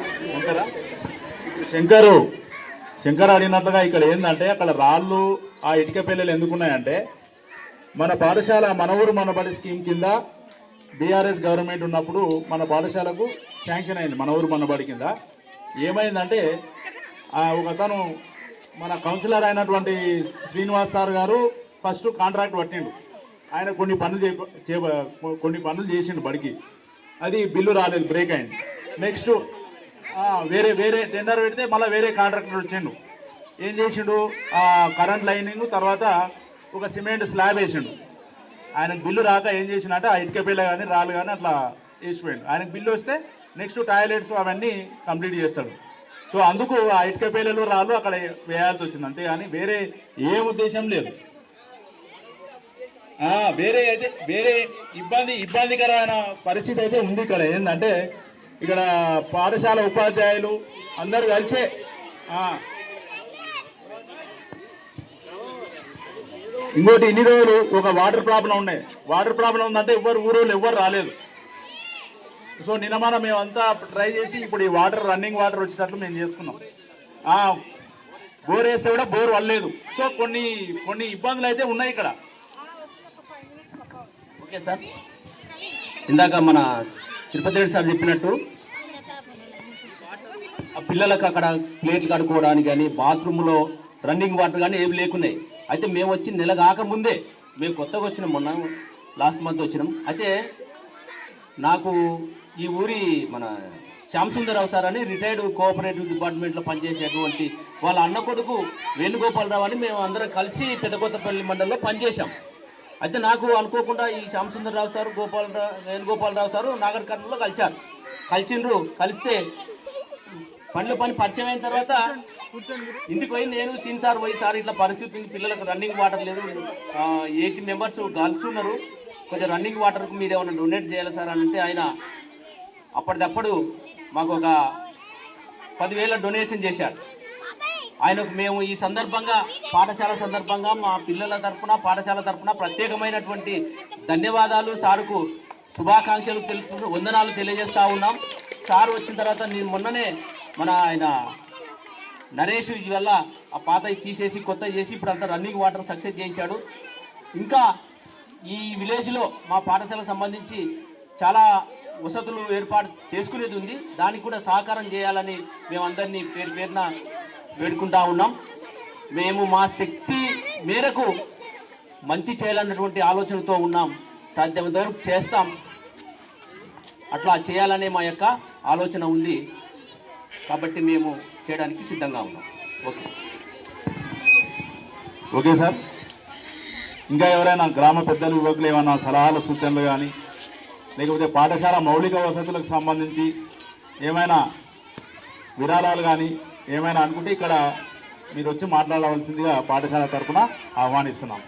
శంకరా? శంకరు శంకర్ అడిగినట్లుగా ఇక్కడ ఏంటంటే అక్కడ రాళ్ళు ఆ ఇటుక పిల్లలు ఎందుకున్నాయంటే మన పాఠశాల మన ఊరు మన బడి స్కీమ్ కింద బీఆర్ఎస్ గవర్నమెంట్ ఉన్నప్పుడు మన పాఠశాలకు శాంక్షన్ అయింది మన ఊరు మన బడి కింద. ఏమైందంటే ఒక అతను మన కౌన్సిలర్ అయినటువంటి శ్రీనివాస్ సార్ గారు ఫస్ట్ కాంట్రాక్ట్ పట్టిండు. ఆయన కొన్ని పనులు చే- కొన్ని పనులు చేసిండు బడికి. అది బిల్లు రాలేదు బ్రేక్ అయింది. నెక్స్ట్ వేరే వేరే టెండర్ పెడితే మళ్ళీ వేరే కాంట్రాక్టర్ వచ్చిండు. ఏం చేసిండు? కరెంట్ లైనింగ్ తర్వాత ఒక సిమెంట్ స్లాబ్ వేసిండు. ఆయనకు బిల్లు రాక ఏం చేసినట్టే ఆ ఇటుక పిల్ల కానీ రాళ్ళు కానీ అట్లా వేసిపోయాడు. ఆయనకు బిల్లు వస్తే నెక్స్ట్ టాయిలెట్స్ అవన్నీ కంప్లీట్ చేస్తాడు. సో అందుకు ఆ ఇటుక పిల్లలు రాళ్ళు అక్కడ వేయాల్సి వచ్చింది. అంతేగాని వేరే ఏ ఉద్దేశం లేదు. వేరే అయితే వేరే ఇబ్బంది ఇబ్బందికరమైన పరిస్థితి అయితే ఉంది ఇక్కడ. ఏంటంటే ఇక్కడ పాఠశాల ఉపాధ్యాయులు అందరూ కలిసే ఇంకోటి ఇన్ని రోజులు ఒక వాటర్ ప్రాబ్లం ఉన్నాయి వాటర్ ప్రాబ్లం ఉందంటే ఎవరు ఊరోళ్ళు ఎవ్వరు రాలేదు. సో నిన్న మనం మేమంతా ట్రై చేసి ఇప్పుడు ఈ వాటర్ రన్నింగ్ వాటర్ వచ్చేటట్లు మేము చేసుకున్నాం. బోర్ వేస్తే కూడా బోర్ వల్లేదు. సో కొన్ని కొన్ని ఇబ్బందులు అయితే ఉన్నాయి ఇక్కడ. Okay sir. ఇందాక మన తిరుపతి రెడ్డి సార్ చెప్పినట్టు ఆ పిల్లలకు అక్కడ ప్లేట్లు కడుక్కోవడానికి కానీ బాత్రూంలో రన్నింగ్ వాటర్ కానీ ఏమి లేకున్నాయి. అయితే మేము వచ్చి నెల కాకముందే మేము కొత్తగా వచ్చినాం మొన్న లాస్ట్ మంత్ వచ్చినాం. అయితే నాకు ఈ ఊరి మన శ్యామసుందరరావు సార్ అని రిటైర్డ్ కోఆపరేటివ్ డిపార్ట్మెంట్లో పనిచేసేటువంటి వాళ్ళ అన్న కొడుకు వేణుగోపాలరావు అని మేము అందరం కలిసి పెద్దకొత్తపల్లి మండలంలో పనిచేశాం. అయితే నాకు అనుకోకుండా ఈ శ్యామ్ రావు సార్ గోపాలరావు వేణుగోపాలరావు సారు నాగర్ కర్నూలులో కలిశారు. కలిసిండ్రు కలిస్తే పనిలో పని పరిచయం అయిన తర్వాత ఇంటికి పోయి నేను సీన్ సార్ పోయి సార్ ఇట్లా పరిస్థితి పిల్లలకు రన్నింగ్ వాటర్ లేదు. ఎయిటీ మెంబర్స్ గర్ల్స్ ఉన్నారు. కొంచెం రన్నింగ్ వాటర్కు మీరు ఏమైనా డొనేట్ చేయాలి సార్ అని అంటే ఆయన అప్పటిదప్పుడు మాకు ఒక పదివేల డొనేషన్ చేశారు. ఆయనకు మేము ఈ సందర్భంగా పాఠశాల సందర్భంగా మా పిల్లల తరపున పాఠశాల తరఫున ప్రత్యేకమైనటువంటి ధన్యవాదాలు. సార్కు శుభాకాంక్షలు తెలుపు వందనాలు తెలియజేస్తూ ఉన్నాం. సార్ వచ్చిన తర్వాత నేను మొన్ననే మన ఆయన నరేష్ వల్ల ఆ పాత తీసేసి కొత్త చేసి ఇప్పుడు అంతా రన్నింగ్ వాటర్ సక్సెస్ చేయించాడు. ఇంకా ఈ విలేజ్లో మా పాఠశాలకు సంబంధించి చాలా వసతులు ఏర్పాటు చేసుకునేది ఉంది. దానికి కూడా సహకారం చేయాలని మేమందరినీ పేరు పేరున వేడుకుంటా ఉన్నాం. మేము మా శక్తి మేరకు మంచి చేయాలన్నటువంటి ఆలోచనతో ఉన్నాం. సాధ్యమైనంత వరకు చేస్తాం. అట్లా చేయాలనే మా యొక్క ఆలోచన ఉంది. కాబట్టి మేము చేయడానికి సిద్ధంగా ఉన్నాం. ఓకే. Okay sir. ఇంకా ఎవరైనా గ్రామ పెద్దలు యువకులు ఏమైనా సలహాలు సూచనలు కానీ లేకపోతే పాఠశాల మౌలిక వసతులకు సంబంధించి ఏమైనా విరాళాలు కానీ ఏమైనా అనుకుంటే ఇక్కడ మీరు వచ్చి మాట్లాడవలసిందిగా పాఠశాల తరఫున ఆహ్వానిస్తున్నాం.